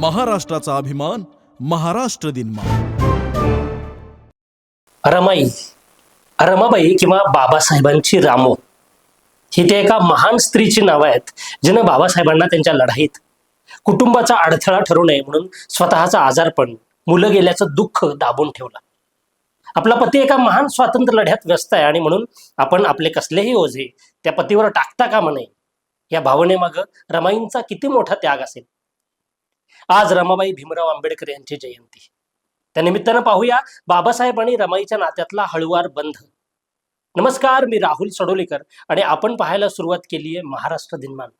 महाराष्ट्राचा अभिमान महाराष्ट्र दिन रमाई रमाबाई किंवा बाबासाहेबांची रामो. ही त्या एका महान स्त्रीची नावं आहेत जिनं बाबासाहेबांना त्यांच्या लढाईत कुटुंबाचा अडथळा ठरू नये म्हणून स्वतःचा आजारपण मुलं गेल्याचं दुःख दाबून ठेवलं. आपला पती एका महान स्वातंत्र्य लढ्यात व्यस्त आहे आणि म्हणून आपण आपले कसलेही ओझे त्या पतीवर टाकता कामा नये. या भावनेमागं रमाईंचा किती मोठा त्याग असेल? आज रमाबाई भीमराव आंबेडकर यांची जयंती. त्या निमित्तानं पाहूया बाबासाहेब आणि रमाईच्या नात्यातला हळुवार बंध. नमस्कार मी राहुल सडोलीकर आणि आपण पाहायला सुरुवात केली आहे महाराष्ट्र दिनमान.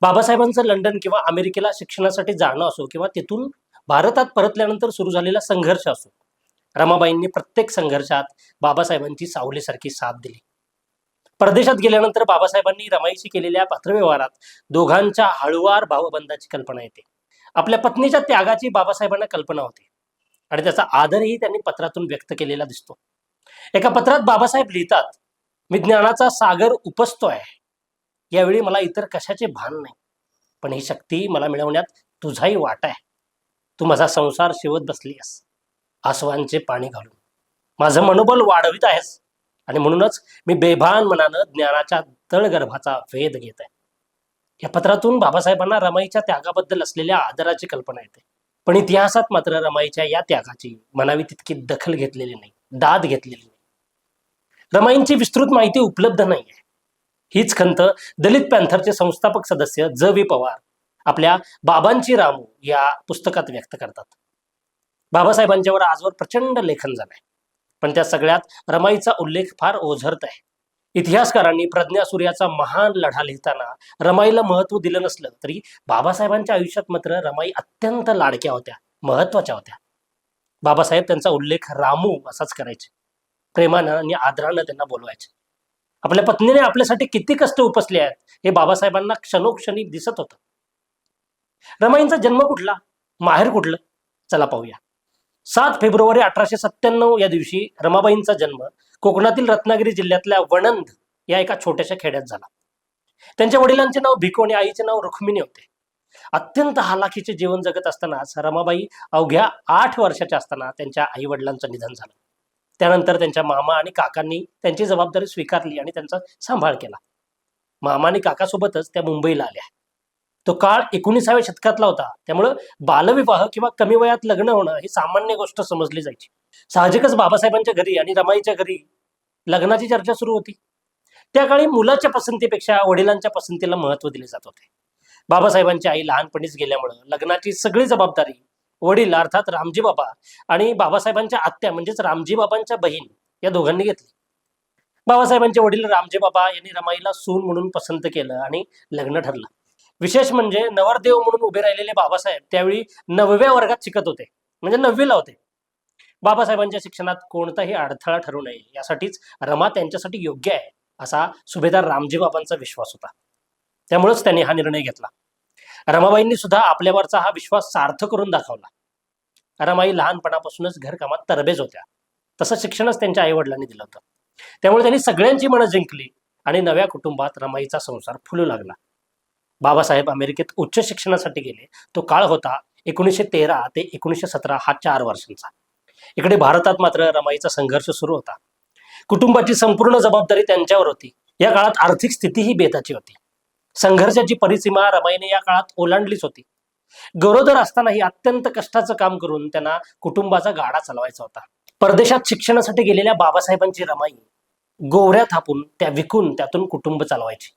बाबासाहेबांचं लंडन किंवा अमेरिकेला शिक्षणासाठी जाणं असो किंवा तिथून भारतात परतल्यानंतर सुरू झालेला संघर्ष असो रमाबाईंनी प्रत्येक संघर्षात बाबासाहेबांची सावलीसारखी साथ दिली. परदेशात गेल्यानंतर बाबासाहेबांनी रमाईशी केलेल्या पत्रव्यवहारात दोघांच्या हळुवार भावबंधाची कल्पना येते. आपल्या पत्नीच्या त्यागाची बाबासाहेबांना कल्पना होती आणि त्याचा आदरही त्यांनी पत्रातून व्यक्त केलेला दिसतो. एका पत्रात बाबासाहेब लिहितात मी ज्ञानाचा सागर उपसतो आहे यावेळी मला इतर कशाचे भान नाही पण ही शक्ती मला मिळवण्यात तुझाही वाटा आहे. तू माझा संसार शिवत बसली आहेस आसवांचे पाणी घालून. माझं मनोबल वाढवित आहेस. आणि म्हणूनच मी बेभान मनानं ज्ञानाच्या तळगर्भाचा वेध घेत आहे. या पत्रातून बाबासाहेबांना रमाईच्या त्यागाबद्दल असलेल्या आदराची कल्पना येते. पण इतिहासात मात्र रमाईच्या या त्यागाची म्हणावी तितकी दखल घेतलेली नाही दाद घेतलेली नाही. रमाईंची विस्तृत माहिती उपलब्ध नाही आहे. हीच खंत दलित पॅन्थरचे संस्थापक सदस्य ज. वी पवार आपल्या बाबांची रामू या पुस्तकात व्यक्त करतात. बाबासाहेबांच्यावर आजवर प्रचंड लेखन झालंय. पण त्या सगळ्यात रमाईचा उल्लेख फार ओझरत आहे. इतिहासकारांनी प्रज्ञा सूर्याचा महान लढा लिहिताना रमाईला महत्त्व दिलं नसलं तरी बाबासाहेबांच्या आयुष्यात मात्र रमाई अत्यंत लाडक्या होत्या महत्त्वाच्या होत्या. बाबासाहेब त्यांचा उल्लेख रामू असाच करायचे. प्रेमानं आणि आदरानं त्यांना बोलवायचे. आपल्या पत्नीने आपल्यासाठी किती कष्ट उपसले आहेत हे बाबासाहेबांना क्षणोक्षणी दिसत होतं. रमाईंचा जन्म कुठला? माहेर कुठलं? चला पाहूया. सात फेब्रुवारी अठराशे सत्त्याण्णव या दिवशी रमाबाईंचा जन्म कोकणातील रत्नागिरी जिल्ह्यातल्या वणंद या एका छोट्याशा खेड्यात झाला. त्यांच्या वडिलांचे नाव भिको आणि आईचे नाव रुक्मिणी होते. अत्यंत हालाखीचे जीवन जगत असतानाच रमाबाई अवघ्या आठ वर्षाच्या असताना त्यांच्या आई वडिलांचं निधन झालं. त्यानंतर त्यांच्या मामा आणि काकांनी त्यांची जबाबदारी स्वीकारली आणि त्यांचा सांभाळ केला. मामा आणि काकासोबतच त्या मुंबईला आल्या. तो काळ एकोणीसाव्या शतकातला होता. त्यामुळं बालविवाह किंवा कमी वयात लग्न होणं ही सामान्य गोष्ट समजली जायची. साहजिकच बाबासाहेबांच्या घरी आणि रमाईच्या घरी लग्नाची चर्चा सुरू होती. त्या काळी मुलाच्या पसंतीपेक्षा वडिलांच्या पसंतीला महत्त्व दिले जात होते. बाबासाहेबांची आई लहानपणीच गेल्यामुळं लग्नाची सगळी जबाबदारी वडील अर्थात रामजी बाबा आणि बाबासाहेबांच्या आत्या म्हणजेच रामजी बाबांच्या बहीण या दोघांनी घेतली. बाबासाहेबांचे वडील रामजी बाबा यांनी रमाईला सून म्हणून पसंत केलं आणि लग्न ठरलं. विशेष म्हणजे नवरदेव म्हणून उभे राहिलेले बाबासाहेब त्यावेळी नवव्या वर्गात शिकत होते. म्हणजे नववीला होते. बाबासाहेबांच्या शिक्षणात कोणताही अडथळा ठरू नये. यासाठीच रमा त्यांच्यासाठी योग्य आहे असा सुभेदार रामजी बाबांचा विश्वास होता. त्यामुळेच त्यांनी हा निर्णय घेतला. रमाबाईंनी सुद्धा आपल्यावरचा हा विश्वास सार्थ करून दाखवला. रमाई लहानपणापासूनच घरकामात तरबेज होत्या. तसं शिक्षणच त्यांच्या आई वडिलांनी दिलं होतं. त्यामुळे त्यांनी सगळ्यांची मनं जिंकली आणि नव्या कुटुंबात रमाईचा संसार फुलू लागला. बाबासाहेब अमेरिकेत उच्च शिक्षणासाठी गेले. तो काळ होता एकोणीसशे तेरा ते एकोणीसशे सतरा हा चार वर्षांचा. इकडे भारतात मात्र रमाईचा संघर्ष सुरू होता. कुटुंबाची संपूर्ण जबाबदारी त्यांच्यावर होती. या काळात आर्थिक स्थितीही बेताची होती. संघर्षाची परिसीमा रमाईने या काळात ओलांडलीच होती. गरोदर असतानाही अत्यंत कष्टाचं काम करून त्यांना कुटुंबाचा गाडा चालवायचा होता. परदेशात शिक्षणासाठी गेलेल्या बाबासाहेबांची रमाई गोवऱ्या थापून त्या विकून त्यातून कुटुंब चालवायची.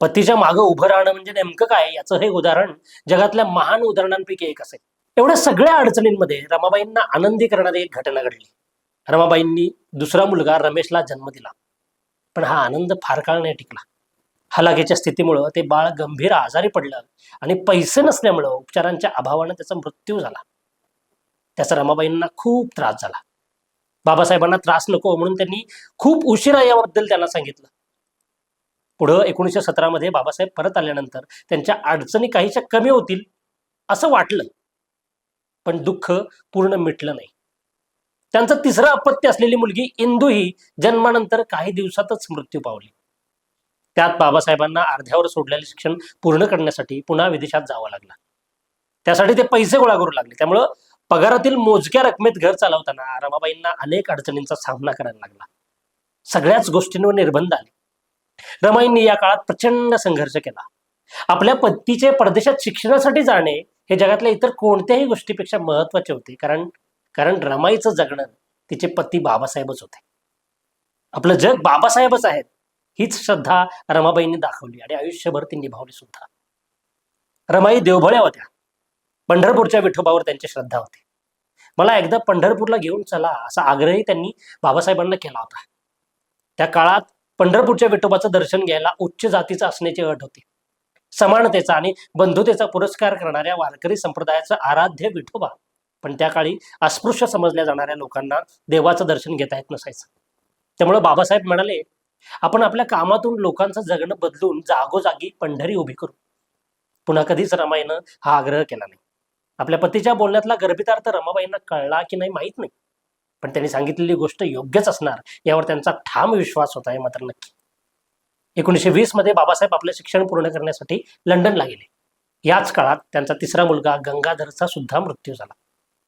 पतीच्या मागं उभं राहणं म्हणजे नेमकं काय? याचं हे उदाहरण जगातल्या महान उदाहरणांपैकी एक असेल. एवढ्या सगळ्या अडचणींमध्ये रमाबाईंना आनंदी करणारी एक घटना घडली. रमाबाईंनी दुसरा मुलगा रमेशला जन्म दिला. पण हा आनंद फार काळ नाही टिकला. हलाखीच्या स्थितीमुळं ते बाळ गंभीर आजारी पडलं आणि पैसे नसल्यामुळं उपचारांच्या अभावानं त्याचा मृत्यू झाला. त्याचा रमाबाईंना खूप त्रास झाला. बाबासाहेबांना त्रास नको म्हणून त्यांनी खूप उशिरा याबद्दल त्यांना सांगितलं. पुढं एकोणीसशे सतरामध्ये बाबासाहेब परत आल्यानंतर त्यांच्या अडचणी काहीशा कमी होतील असं वाटलं. पण दुःख पूर्ण मिटलं नाही. त्यांचं तिसरं अपत्य असलेली मुलगी इंदू ही जन्मानंतर काही दिवसातच मृत्यू पावली. त्यात बाबासाहेबांना अर्ध्यावर सोडलेले शिक्षण पूर्ण करण्यासाठी पुन्हा विदेशात जावं लागलं. त्यासाठी ते पैसे गोळा करू लागले. त्यामुळं पगारातील मोजक्या रकमेत घर चालवताना रमाबाईंना अनेक अडचणींचा सामना करायला लागला. सगळ्याच गोष्टींवर निर्बंध आले. रमाईंनी या काळात प्रचंड संघर्ष केला. आपल्या पतीचे परदेशात शिक्षणासाठी जाणे हे जगातल्या इतर कोणत्याही गोष्टीपेक्षा महत्त्वाचे होते. कारण कारण रमाईचं जगणं तिचे पती बाबासाहेबच होते. आपलं जग बाबासाहेबच आहेत हीच श्रद्धा रमाबाईंनी दाखवली आणि आयुष्यभर ती निभावली सुद्धा. रमाई देवभळ्या होत्या. पंढरपूरच्या विठोबावर त्यांची श्रद्धा होती. मला एकदा पंढरपूरला घेऊन चला असा आग्रही त्यांनी बाबासाहेबांना केला होता. त्या काळात पंढरपूरच्या विठोबाचं दर्शन घ्यायला उच्च जातीचं असण्याची अट होती. समानतेचा आणि बंधुतेचा पुरस्कार करणाऱ्या वारकरी संप्रदायाचं आराध्य विठोबा. पण त्या काळी अस्पृश्य समजल्या जाणाऱ्या लोकांना देवाचं दर्शन घेता येत नसायचं. त्यामुळे बाबासाहेब म्हणाले आपण आपल्या कामातून लोकांचं जगणं बदलून जागोजागी पंढरी उभी करू. पुन्हा कधीच रमाईनं हा आग्रह केला नाही. आपल्या पतीच्या बोलण्यातला गर्भितार्थ रमाबाईंना कळला की नाही माहीत नाही. पण त्यांनी सांगितलेली गोष्ट योग्यच असणार यावर त्यांचा ठाम विश्वास होता हे मात्र नक्की. एकोणीसशे वीसमध्ये बाबासाहेब आपले शिक्षण पूर्ण करण्यासाठी लंडनला गेले. याच काळात त्यांचा तिसरा मुलगा गंगाधरचा सुद्धा मृत्यू झाला.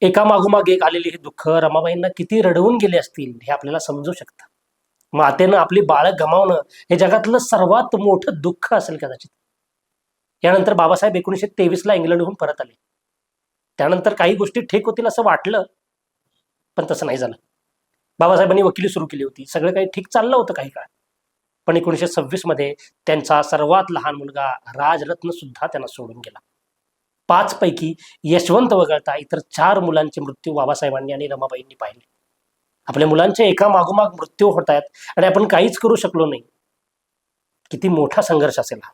एकामागोमाग एक आलेली ही दुःख रमाबाईंना किती रडवून गेले असतील हे आपल्याला समजू शकतं. मातेनं आपली बाळक गमावणं हे जगातलं सर्वात मोठं दुःख असेल कदाचित. यानंतर बाबासाहेब एकोणीसशे तेवीसला इंग्लंडहून परत आले. त्यानंतर काही गोष्टी ठीक होतील असं वाटलं पण तसं नाही झालं. बाबासाहेबांनी वकिली सुरू केली होती. सगळं काही ठीक चाललं होतं काही काळ. पण एकोणीसशे सव्वीसमध्ये त्यांचा सर्वात लहान मुलगा राजरत्न सुद्धा त्यांना सोडून गेला. पाच पैकी यशवंत वगळता इतर चार मुलांचे मृत्यू बाबासाहेबांनी आणि रमाबाईंनी पाहिले. आपल्या मुलांचे एका मागोमाग मृत्यू होत आहेत आणि आपण काहीच करू शकलो नाही. किती मोठा संघर्ष असेल हा.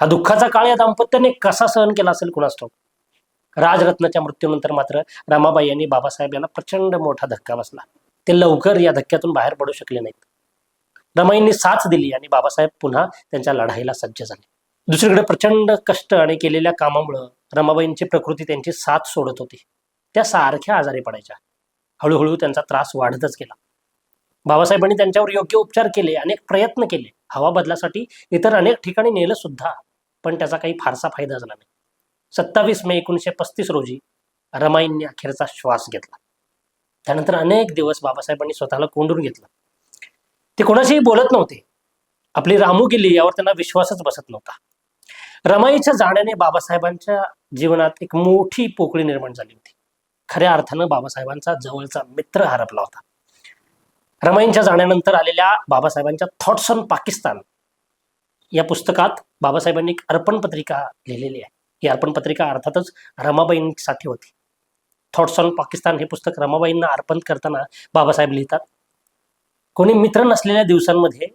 हा दुःखाचा काळ या दाम्पत्याने कसा सहन केला असेल कुणास ठाऊक? राजरत्नाच्या मृत्यूनंतर मात्र रमाबाई यांनी बाबासाहेब यांना प्रचंड मोठा धक्का बसला. ते लवकर या धक्क्यातून बाहेर पडू शकले नाहीत. रमाईंनी साथ दिली आणि बाबासाहेब पुन्हा त्यांच्या लढाईला सज्ज झाले. दुसरीकडे प्रचंड कष्ट आणि केलेल्या कामामुळं रमाबाईंची प्रकृती त्यांची साथ सोडत होती. त्या सारख्या आजारी पडायच्या. हळूहळू त्यांचा त्रास वाढतच गेला. बाबासाहेबांनी त्यांच्यावर योग्य उपचार केले अनेक प्रयत्न केले. हवा बदलासाठी इतर अनेक ठिकाणी नेलं सुद्धा पण त्याचा काही फारसा फायदा झाला नाही. सत्तावीस मे एकोणीसशे पस्तीस रोजी रमाईंनी अखेरचा श्वास घेतला. त्यानंतर अनेक दिवस बाबासाहेबांनी स्वतःला कोंडून घेतलं. ते कोणाशीही बोलत नव्हते. आपली रामू गेली यावर त्यांना विश्वासच बसत नव्हता. रमाईच्या जाण्याने बाबासाहेबांच्या जीवनात एक मोठी पोकळी निर्माण झाली होती. खऱ्या अर्थानं बाबासाहेबांचा जवळचा मित्र हरपला होता. रमाईंच्या जाण्यानंतर आलेल्या बाबासाहेबांच्या थॉट्स ऑन पाकिस्तान या पुस्तकात बाबासाहेबांनी एक अर्पण पत्रिका लिहिलेली आहे. ही अर्पण पत्रिका अर्थातच रमाबाईंसाठी होती. थॉट्स ऑन पाकिस्तान हे पुस्तक रमाबाईंना अर्पण करताना बाबासाहेब लिहितात. कोणी मित्र नसलेल्या दिवसांमध्ये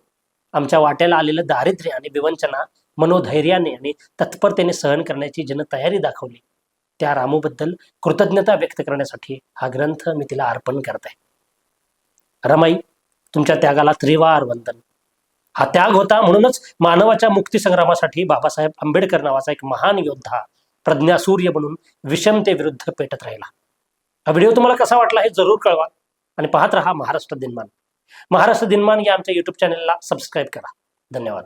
आमच्या वाट्याला आलेलं दारिद्र्य आणि विवंचना मनोधैर्याने आणि तत्परतेने सहन करण्याची जन तयारी दाखवली. त्या रामूबद्दल कृतज्ञता व्यक्त करण्यासाठी हा ग्रंथ मी तिला अर्पण करत आहे. रमाई तुमच्या त्यागाला त्रिवार वंदन. हा त्याग होता. म्हणूनच मानवाच्या मुक्तीसंग्रामासाठी बाबासाहेब आंबेडकर नावाचा एक महान योद्धा प्रज्ञासूर्य म्हणून विषमतेविरुद्ध पेटत राहिला. हा व्हिडिओ तुम्हाला कसा वाटला हे जरूर कळवा आणि पाहत रहा महाराष्ट्र दिनमान. महाराष्ट्र दिनमान या आमच्या युट्यूब चॅनलला सबस्क्राईब करा. धन्यवाद.